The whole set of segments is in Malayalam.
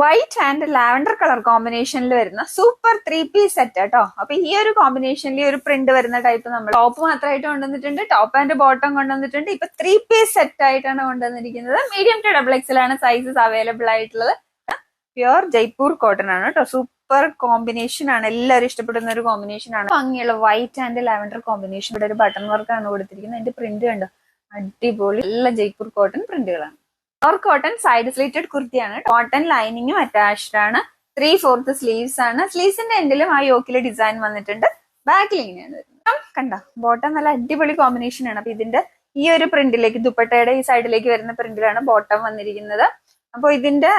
വൈറ്റ് ആൻഡ് ലാവൻഡർ കളർ കോമ്പിനേഷനിൽ വരുന്ന സൂപ്പർ ത്രീ പീസ് സെറ്റ് കേട്ടോ അപ്പൊ ഈ ഒരു കോമ്പിനേഷനിൽ ഒരു പ്രിന്റ് വരുന്ന ടൈപ്പ് നമ്മൾ ടോപ്പ് മാത്രമായിട്ട് കൊണ്ടുവന്നിട്ടുണ്ട്. ടോപ്പ് ആൻഡ് ബോട്ടം കൊണ്ടുവന്നിട്ടുണ്ട്. ഇപ്പൊ ത്രീ പീസ് സെറ്റ് ആയിട്ടാണ് കൊണ്ടുവന്നിരിക്കുന്നത്. മീഡിയം ടു ഡബിൾ എക്സിലാണ് സൈസസ് അവൈലബിൾ ആയിട്ടുള്ളത്. പ്യുവർ ജയ്പൂർ കോട്ടൺ ആണ് കേട്ടോ സൂപ്പർ കോമ്പിനേഷൻ ആണ്. എല്ലാവരും ഇഷ്ടപ്പെടുന്ന ഒരു കോമ്പിനേഷൻ ആണ്. ഭംഗിയുള്ള വൈറ്റ് ആൻഡ് ലാവൻഡർ കോമ്പിനേഷൻ ഇവിടെ ഒരു ബട്ടൺ വർക്ക് ആണ് കൊടുത്തിരിക്കുന്നത്. അതിന്റെ പ്രിന്റ് കണ്ടോ? അടിപൊളി. എല്ലാ ജയ്പൂർ കോട്ടൺ പ്രിന്റുകളാണ് പ്യുവർ കോട്ടൺ സൈഡ് സ്ലീറ്റഡ് കുർത്തിയാണ്. കോട്ടൺ ലൈനിങ്ങും അറ്റാച്ച്ഡ് ആണ്. ത്രീ ഫോർത്ത് സ്ലീവ്സ് ആണ്. സ്ലീവ്സിന്റെ എൻഡിലും ആ യോക്കിലെ ഡിസൈൻ വന്നിട്ടുണ്ട്. ബാക്കിൽ ഇങ്ങനെയാണ് കണ്ട? ബോട്ടം നല്ല അടിപൊളി കോമ്പിനേഷൻ ആണ്. അപ്പൊ ഇതിന്റെ ഈ ഒരു പ്രിന്റിലേക്ക് ദുപ്പട്ടയുടെ ഈ സൈഡിലേക്ക് വരുന്ന പ്രിന്റിലാണ് ബോട്ടം വന്നിരിക്കുന്നത്. അപ്പൊ ഇതിന്റെ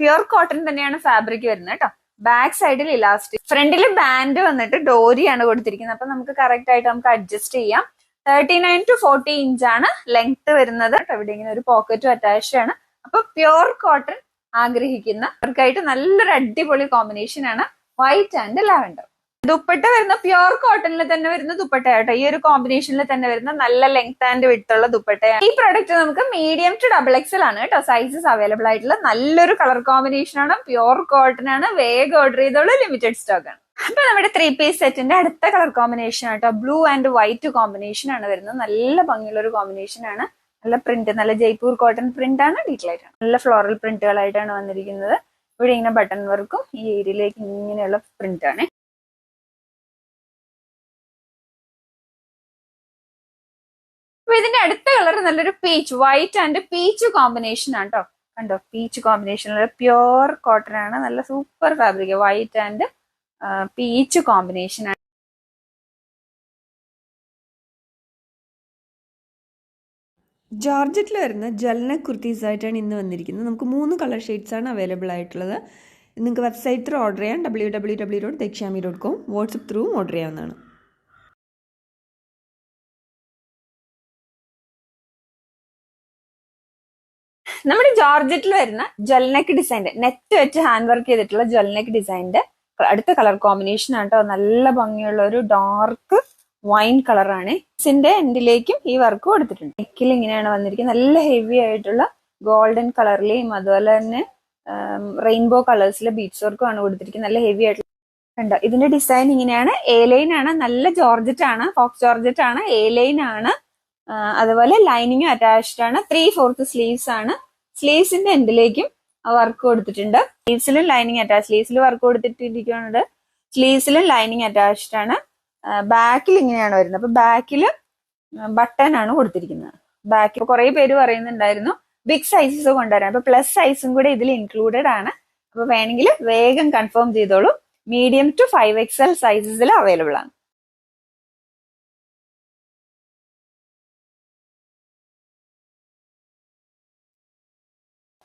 പ്യുർ കോട്ടൺ തന്നെയാണ് ഫാബ്രിക് വരുന്നത് കേട്ടോ. ബാക്ക് സൈഡിൽ ഇലാസ്റ്റിക് ഫ്രണ്ടിൽ ബാൻഡ് വന്നിട്ട് ഡോരിയാണ് കൊടുത്തിരിക്കുന്നത്. അപ്പൊ നമുക്ക് കറക്റ്റ് ആയിട്ട് നമുക്ക് അഡ്ജസ്റ്റ് ചെയ്യാം. Thirty nine to forty inch ആണ് ലെങ്ത് വരുന്നത്. ഇവിടെ ഇങ്ങനെ ഒരു പോക്കറ്റും അറ്റാച്ച്ഡ് ആണ്. അപ്പൊ പ്യുർ കോട്ടൺ ആഗ്രഹിക്കുന്ന അവർക്കായിട്ട് നല്ലൊരു അടിപൊളി കോമ്പിനേഷൻ ആണ് വൈറ്റ് ആൻഡ് ലാവൻഡർ ദുപ്പട്ട വരുന്ന പ്യുർ കോട്ടണിൽ തന്നെ വരുന്ന ദുപ്പട്ട കേട്ടോ. ഈ ഒരു കോമ്പിനേഷനിൽ തന്നെ വരുന്ന നല്ല ലെങ്ത് ആൻഡ് വിട്ടുള്ള ദുപ്പട്ടയാണ്. ഈ പ്രൊഡക്റ്റ് നമുക്ക് മീഡിയം ടു ഡബിൾ എക്സൽ ആണ് കേട്ടോ. സൈസസ് അവൈലബിൾ ആയിട്ടുള്ള നല്ലൊരു കളർ കോമ്പിനേഷൻ ആണ്. പ്യുർ കോട്ടൺ ആണ്. വേഗം ഓർഡർ ചെയ്തോളൂ. ലിമിറ്റഡ് സ്റ്റോക്ക് ആണ്. അപ്പൊ നമ്മുടെ ത്രീ പീസ് സെറ്റിന്റെ അടുത്ത കളർ കോമ്പിനേഷൻ ആട്ടോ ബ്ലൂ ആൻഡ് വൈറ്റ് കോമ്പിനേഷൻ ആണ് വരുന്നത്. നല്ല ഭംഗിയുള്ള ഒരു കോമ്പിനേഷൻ ആണ്. നല്ല പ്രിന്റ് നല്ല ജയ്പൂർ കോട്ടൺ പ്രിന്റ് ആണ്. ഡീറ്റെയിൽ ആയിട്ടാണ്. നല്ല ഫ്ലോറൽ പ്രിന്റുകളായിട്ടാണ് വന്നിരിക്കുന്നത്. ഇവിടെ ഇങ്ങനെ ബട്ടൺ വർക്കും ഈ ഏരിയയിലേക്ക് ഇങ്ങനെയുള്ള പ്രിന്റ് ആണ്. അപ്പൊ ഇതിന്റെ അടുത്ത കളർ നല്ലൊരു peach white and peach combination ആണ് കേട്ടോ. കണ്ടോ? പീച്ച് കോമ്പിനേഷൻ പ്യുവർ കോട്ടൺ ആണ്. നല്ല super fabric white and peach combination ജോർജറ്റിൽ വരുന്ന ജലന കുർത്തീസ് ആയിട്ടാണ് ഇന്ന് വന്നിരിക്കുന്നത്. നമുക്ക് മൂന്ന് കളർ ഷെയ്ഡ്സ് ആണ് അവൈലബിൾ ആയിട്ടുള്ളത്. നിങ്ങൾക്ക് വെബ്സൈറ്റ് ത്രൂ ഓർഡർ ചെയ്യാം. W W W dot Dakshyami dot com WhatsApp through order ചെയ്യാവുന്നതാണ്. നമ്മുടെ ജോർജറ്റിൽ വരുന്ന ജൽനെക്ക് ഡിസൈന്റെ നെറ്റ് വെച്ച് ഹാൻഡ് വർക്ക് ചെയ്തിട്ടുള്ള ജൽനെക്ക് ഡിസൈന്റെ അടുത്ത കളർ കോമ്പിനേഷൻ ആണ് കേട്ടോ നല്ല ഭംഗിയുള്ള ഒരു ഡാർക്ക് വൈൻ കളറാണ്. സിന്റെ എൻഡിലേക്കും ഈ വർക്ക് കൊടുത്തിട്ടുണ്ട്. നെക്കിൽ ഇങ്ങനെയാണ് വന്നിരിക്കുന്നത്. നല്ല ഹെവി ആയിട്ടുള്ള ഗോൾഡൻ കളറിലെയും അതുപോലെ തന്നെ റെയിൻബോ കളേഴ്സിലെ ബീച്ച് വർക്കും ആണ് കൊടുത്തിരിക്കുന്നത്. നല്ല ഹെവി ആയിട്ടുള്ള കണ്ടോ? ഇതിന്റെ ഡിസൈൻ ഇങ്ങനെയാണ്. എ ലൈൻ ആണ്. നല്ല ജോർജറ്റ് ആണ്. ഫോക്സ് ജോർജറ്റ് ആണ്. എ ലൈൻ ആണ്. അതുപോലെ ലൈനിങ്ങും അറ്റാച്ച്ഡ് ആണ്. ത്രീ ഫോർത്ത് സ്ലീവ്സ് ആണ്. സ്ലീവ്സിന്റെ എൻഡിലേക്കും വർക്ക് കൊടുത്തിട്ടുണ്ട്. സ്ലീവ്സിലും ലൈനിങ് അറ്റാച്ച് സ്ലീവ്സിൽ വർക്ക് കൊടുത്തിട്ടിരിക്കുന്നുണ്ട് സ്ലീവ്സിലും ലൈനിങ് അറ്റാച്ച്ഡ് ആണ്. ബാക്കിൽ ഇങ്ങനെയാണ് വരുന്നത്. അപ്പൊ ബാക്കിൽ ബട്ടൺ ആണ് കൊടുത്തിരിക്കുന്നത്. ബാക്കിൽ കുറെ പേര് പറയുന്നുണ്ടായിരുന്നു ബിഗ് സൈസസ് കൊണ്ടുവരാൻ അപ്പൊ പ്ലസ് സൈസും കൂടെ ഇതിൽ ഇൻക്ലൂഡഡ് ആണ്. അപ്പൊ വേണമെങ്കിൽ വേഗം കൺഫേം ചെയ്തോളൂ. മീഡിയം ടു ഫൈവ് എക്സൽ സൈസസിൽ അവൈലബിൾ ആണ്.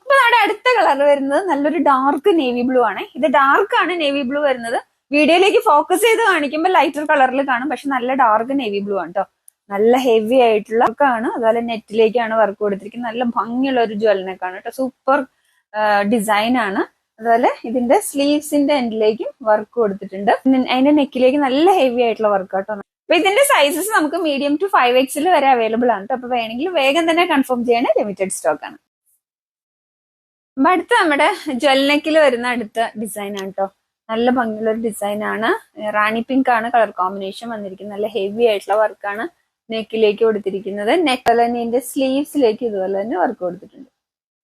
അപ്പൊ നമ്മുടെ അടുത്ത കളർ വരുന്നത്. നല്ലൊരു ഡാർക്ക് നേവി ബ്ലൂ ആണ്. ഇത് ഡാർക്ക് ആണ് നേവി ബ്ലൂ വരുന്നത്. വീഡിയോയിലേക്ക് ഫോക്കസ് ചെയ്ത് കാണിക്കുമ്പോൾ ലൈറ്റർ കളറിൽ കാണും. പക്ഷെ നല്ല ഡാർക്ക് നേവി ബ്ലൂ ആണ് കേട്ടോ നല്ല ഹെവി ആയിട്ടുള്ള വർക്കാണ് അതുപോലെ നെറ്റിലേക്കാണ് വർക്ക് കൊടുത്തിരിക്കുന്നത്. നല്ല ഭംഗിയുള്ള ഒരു ജ്വലനക്കാണ് കേട്ടോ സൂപ്പർ ഡിസൈൻ ആണ്. അതുപോലെ ഇതിന്റെ സ്ലീവ്സിന്റെ എൻഡിലേക്കും വർക്ക് കൊടുത്തിട്ടുണ്ട്. അതിന്റെ നെക്കിലേക്ക് നല്ല ഹെവി ആയിട്ടുള്ള വർക്ക് കേട്ടോ അപ്പൊ ഇതിന്റെ സൈസസ് നമുക്ക് മീഡിയം ടു ഫൈവ് എക്സിൽ വരെ അവൈലബിൾ ആണ് അപ്പൊ വേണമെങ്കിൽ വേഗം തന്നെ കൺഫേം ചെയ്യണേ. ലിമിറ്റഡ് സ്റ്റോക്ക് ആണ്. അപ്പൊ അടുത്ത നമ്മുടെ ജ്വൽനക്കിൽ വരുന്ന അടുത്ത ഡിസൈൻ ആണ് കേട്ടോ നല്ല ഭംഗിയുള്ള ഒരു ഡിസൈൻ ആണ്. റാണി പിങ്ക് ആണ് കളർ കോമ്പിനേഷൻ വന്നിരിക്കുന്നത്. നല്ല ഹെവി ആയിട്ടുള്ള വർക്കാണ് നെക്കിലേക്ക് കൊടുത്തിരിക്കുന്നത്. നെക്ക് ഇതിന്റെ സ്ലീവ്സിലേക്ക് ഇതുപോലെ തന്നെ വർക്ക് കൊടുത്തിട്ടുണ്ട്.